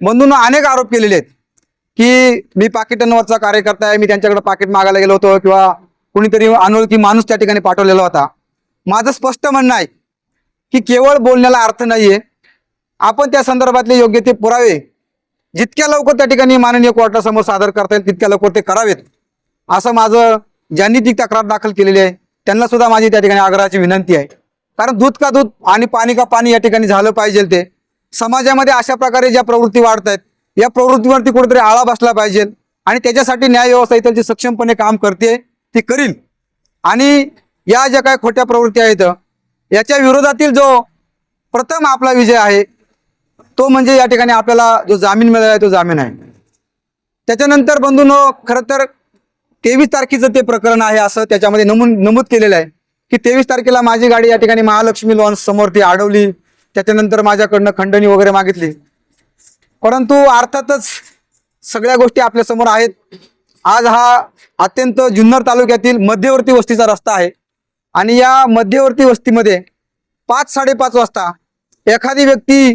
म्हणून अनेक आरोप केलेले आहेत की मी पाकिटांवरचा कार्यकर्ता आहे मी त्यांच्याकडे पाकिट मागायला गेलो होतो किंवा कुणीतरी अनोळखी माणूस त्या ठिकाणी पाठवलेला होता. माझं स्पष्ट म्हणणं आहे की केवळ बोलण्याला अर्थ नाहीये. आपण त्या संदर्भातले योग्य ते पुरावे जितक्या लवकर त्या ठिकाणी माननीय कोर्टासमोर सादर करता येईल तितक्या लवकर ते करावेत. असं माझं ज्यांनी ती तक्रार दाखल केलेली आहे त्यांना सुद्धा माझी त्या ठिकाणी आग्रहाची विनंती आहे. कारण दूध का दूध आणि पाणी का पाणी या ठिकाणी झालं पाहिजे ते. समाजामध्ये अशा प्रकारे ज्या प्रवृत्ती वाढत आहेत या प्रवृत्तीवरती कुठेतरी आळा बसला पाहिजे आणि त्याच्यासाठी न्याय व्यवस्था इथं जी सक्षमपणे काम करते ती करील आणि या ज्या काही खोट्या प्रवृत्ती आहेत याच्या विरोधातील जो प्रथम आपला विजय आहे तो म्हणजे या ठिकाणी आपल्याला जो जामीन मिळाला आहे तो जामीन आहे. त्याच्यानंतर बंधून खरं तर तेवीस तारखेचं ते प्रकरण आहे असं त्याच्यामध्ये नमूद नमूद केलेलं आहे की तेवीस तारखेला माझी गाडी या ठिकाणी महालक्ष्मी लॉन्स समोर ती अडवली त्याच्यानंतर माझ्याकडनं खंडणी वगैरे मागितली. परंतु अर्थातच सगळ्या गोष्टी आपल्यासमोर आहेत. आज हा अत्यंत जुन्नर तालुक्यातील मध्यवर्ती वस्तीचा रस्ता आहे. आणि या मध्यवर्ती वस्तीमध्ये पाच साडेपाच वाजता एखादी व्यक्ती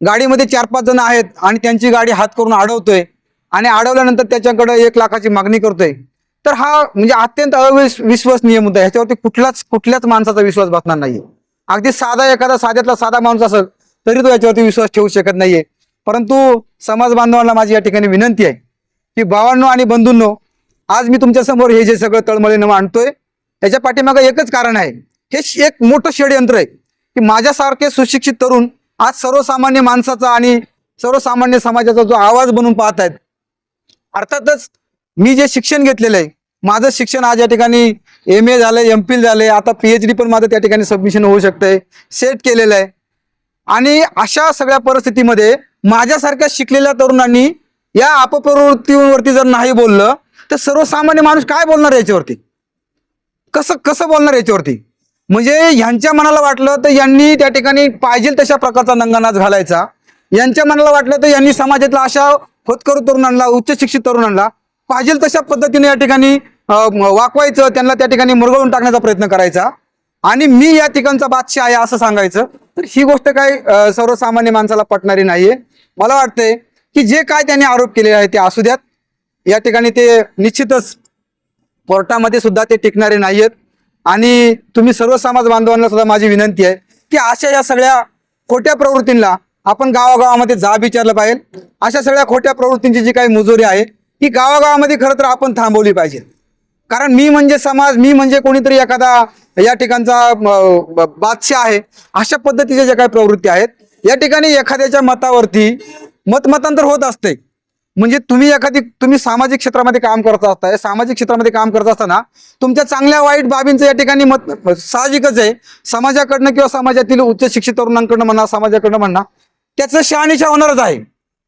गाडीमध्ये चार पाच जण आहेत आणि त्यांची गाडी हात करून अडवतोय आणि अडवल्यानंतर त्याच्याकडे एक लाखाची मागणी करतोय. तर हा म्हणजे अत्यंत अविश विश्वसनीय मुद्दा आहे. ह्याच्यावरती कुठलाच कुठल्याच माणसाचा विश्वास बसणार नाहीये. अगदी साधा एखादा साध्यातला साधा माणूस असेल तरी तो याच्यावरती विश्वास ठेवू शकत नाहीये. परंतु समाज बांधवांना माझी या ठिकाणी विनंती आहे की भावांनो आणि बंधूंनो आज मी तुमच्यासमोर हे जे सगळं तळमळीनं मांडतोय त्याच्या पाठीमागं एकच कारण आहे. हे एक मोठं षडयंत्र आहे की माझ्यासारखे सुशिक्षित तरुण आज सर्वसामान्य माणसाचा आणि सर्वसामान्य समाजाचा जो आवाज बनून पाहत आहेत अर्थातच मी जे शिक्षण घेतलेलं आहे माझं शिक्षण आज या ठिकाणी एम ए झालं एम फिल झालं आता पीएच डी पण माझं त्या ठिकाणी सबमिशन होऊ शकतंय. सेट केलेलं आहे. आणि अशा सगळ्या परिस्थितीमध्ये माझ्यासारख्या शिकलेल्या तरुणांनी या अपप्रवृत्तीवरती जर नाही बोललं तर सर्वसामान्य माणूस काय बोलणार याच्यावरती? कसं कसं बोलणार याच्यावरती? म्हणजे यांच्या मनाला वाटलं तर यांनी त्या ठिकाणी पाहिजे तशा प्रकारचा नंगानाच घालायचा. यांच्या मनाला वाटलं तर यांनी समाजातल्या अशा होतकरू तरुणांना उच्च शिक्षित तरुणांना पाहिजे तशा पद्धतीने या ठिकाणी वाकवायचं त्यांना त्या ठिकाणी मुरगळून टाकण्याचा प्रयत्न करायचा. आणि मी या ठिकाणचा बादशाह आहे असं सांगायचं. तर ही गोष्ट काय सर्वसामान्य माणसाला पटणारी नाहीये. मला वाटतंय की जे काय त्यांनी आरोप केलेले आहे ते असू द्यात. या ठिकाणी ते निश्चितच कोर्टामध्ये सुद्धा ते टिकणारे नाहीयेत. आणि तुम्ही सर्व समाज बांधवांना सुद्धा माझी विनंती आहे की अशा या सगळ्या खोट्या प्रवृत्तींना आपण गावागावामध्ये जा विचारलं पाहिजे. अशा सगळ्या खोट्या प्रवृत्तींची जी काही मुजोरी आहे ती गावागावामध्ये खरं तर आपण थांबवली पाहिजे. कारण मी म्हणजे समाज मी म्हणजे कोणीतरी एखादा या ठिकाणचा बादशाह आहे. अशा पद्धतीच्या ज्या काही प्रवृत्ती आहेत या ठिकाणी एखाद्याच्या मतावरती मतमतांतर होत असते. म्हणजे तुम्ही एखादी तुम्ही सामाजिक क्षेत्रामध्ये काम करत असताय सामाजिक क्षेत्रामध्ये काम करत असताना तुमच्या चांगल्या वाईट बाबींचं या ठिकाणी मत साहजिकच आहे. समाजाकडनं किंवा समाजातील उच्च शिक्षित तरुणांकडनं म्हणा समाजाकडनं म्हणा त्याचं शहानिशा होणारच आहे.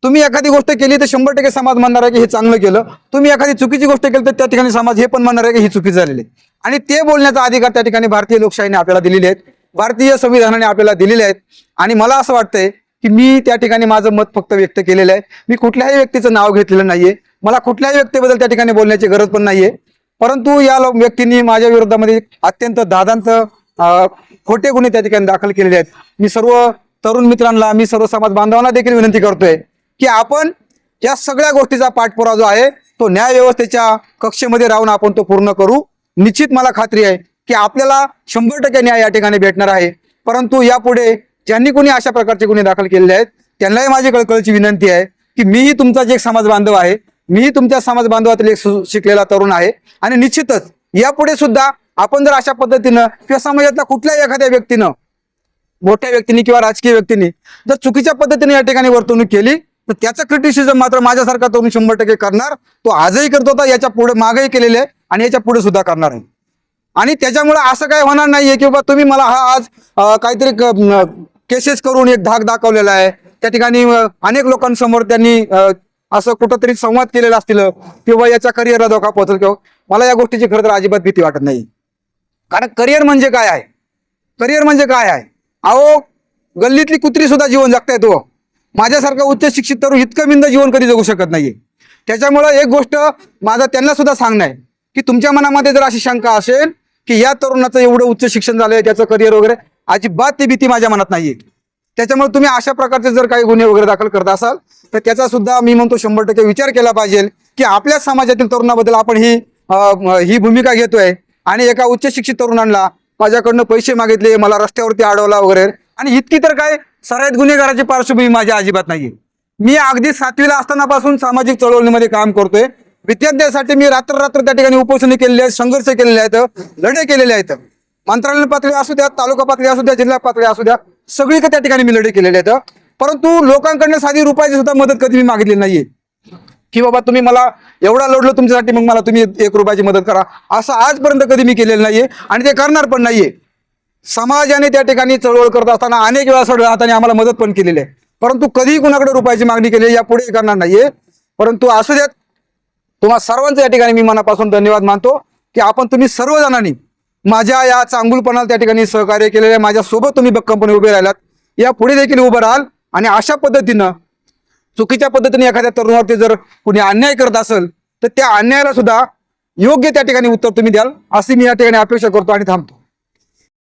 तुम्ही एखादी गोष्ट केली तर शंभर टक्के समाज म्हणणार आहे की हे चांगलं केलं. तुम्ही एखादी चुकीची गोष्ट केली तर त्या ठिकाणी समाज हे पण म्हणणार आहे की ही चुकी झालेली आहे. आणि ते बोलण्याचा अधिकार त्या ठिकाणी भारतीय लोकशाहीने आपल्याला दिलेले आहेत. भारतीय संविधानाने आपल्याला दिलेले आहेत. आणि मला असं वाटतंय की मी त्या ठिकाणी माझं मत फक्त व्यक्त केलेलं आहे. मी कुठल्याही व्यक्तीचं नाव घेतलेलं नाहीये. मला कुठल्याही व्यक्तीबद्दल त्या ठिकाणी बोलण्याची गरज पण नाहीये. परंतु या व्यक्तींनी माझ्या विरोधामध्ये अत्यंत दादांचं खोटे गुन्हे त्या ठिकाणी दाखल केलेले आहेत. मी सर्व तरुण मित्रांना मी सर्व समाज बांधवांना देखील विनंती करतोय की आपण या सगळ्या गोष्टीचा पाठपुरा जो आहे तो न्याय व्यवस्थेच्या कक्षेमध्ये राहून आपण तो पूर्ण करू. निश्चित मला खात्री आहे की आपल्याला शंभर टक्के न्याय या ठिकाणी भेटणार आहे. परंतु यापुढे ज्यांनी कोणी अशा प्रकारचे गुन्हे दाखल केलेले आहेत त्यांनाही माझी कळकळची विनंती आहे की मीही तुमचा जे एक समाज बांधव आहे मीही तुमच्या समाज बांधवातील एक सु- शिकलेला तरुण आहे आणि निश्चितच यापुढे सुद्धा आपण जर अशा पद्धतीनं किंवा समाजातल्या कुठल्याही एखाद्या व्यक्तीनं मोठ्या व्यक्तींनी किंवा राजकीय व्यक्तीने जर चुकीच्या पद्धतीने या ठिकाणी वर्तवणूक केली तर त्याचं क्रिटिसिझम मात्र माझ्यासारखा तरुण शंभर टक्के करणार. तो आजही करत होता याच्यापुढे मागेही केलेले आहे आणि याच्यापुढे सुद्धा करणार आहे. आणि त्याच्यामुळे असं काय होणार नाहीये की बाबा तुम्ही मला हा आज काहीतरी केसेस करून एक धाक दाखवलेला आहे. त्या ठिकाणी अनेक लोकांसमोर त्यांनी असं कुठंतरी संवाद केलेला असतील किंवा याच्या करिअरला धोका पोहोचल किंवा मला या गोष्टीची खरं तर अजिबात भीती वाटत नाही. कारण करिअर म्हणजे काय आहे? करिअर म्हणजे काय आहे? अहो गल्लीतली कुत्री सुद्धा जीवन जगता येतो हो. माझ्यासारखं उच्च शिक्षित तरुण इतकं मिंद जीवन कधी जगू शकत नाहीये. त्याच्यामुळं एक गोष्ट माझं त्यांना सुद्धा सांगणं आहे की तुमच्या मनामध्ये जर अशी शंका असेल की या तरुणाचं एवढं उच्च शिक्षण झालंय त्याचं करिअर वगैरे अजिबात ती भीती माझ्या मनात नाहीये. त्याच्यामुळे तुम्ही अशा प्रकारचे जर काही गुन्हे वगैरे दाखल करत असाल तर त्याचा सुद्धा मी म्हणतो शंभर टक्के विचार केला पाहिजे की आपल्या समाजातील तरुणाबद्दल आपण ही ही भूमिका घेतोय आणि एका उच्च शिक्षित तरुणांना माझ्याकडनं पैसे मागितले मला रस्त्यावरती अडवला वगैरे आणि इतकी तर काय सराईत गुन्हेगाराची पार्श्वभूमी माझ्या अजिबात नाहीये. मी अगदी सातवीला असतानापासून सामाजिक चळवळीमध्ये काम करतोय. विद्यार्थ्यांसाठी मी रात्र रात्र त्या ठिकाणी उपोषणे केलेली आहेत संघर्ष केलेले आहेत लढे केलेले आहेत. मंत्रालय पातळी असू द्या तालुका पातळी असू द्या जिल्हा पातळी असू द्या सगळीकडे त्या ठिकाणी मी लढे केलेले आहेत. परंतु लोकांकडनं साधी रुपयाची सुद्धा मदत कधी मी मागितली नाहीये. की बाबा तुम्ही मला एवढा लढलो तुमच्यासाठी मग मला तुम्ही एक रुपयाची मदत करा. असं आजपर्यंत कधी मी केलेलं नाहीये आणि ते करणार पण नाहीये. समाजाने त्या ठिकाणी चळवळ करत असताना अनेक वेळा सगळं हाताने आम्हाला मदत पण केलेली आहे. परंतु कधीही कुणाकडे रुपयाची मागणी केली यापुढे करणार नाहीये. परंतु असू द्यात तुम्हा सर्वांचं या ठिकाणी मी मनापासून धन्यवाद मानतो की आपण तुम्ही सर्वजणांनी माझ्या या चांगुलपणाला त्या ठिकाणी सहकार्य केलेलं आहे. माझ्यासोबत तुम्ही कंपनी उभे राहिलात. या पुढे देखील उभं राहाल आणि अशा पद्धतीनं चुकीच्या पद्धतीने एखाद्या तरुणावरती जर कुणी अन्याय करत असेल तर त्या अन्यायाला सुद्धा योग्य त्या ठिकाणी उत्तर तुम्ही द्याल. अशी मी या ठिकाणी अपेक्षा करतो आणि थांबतो.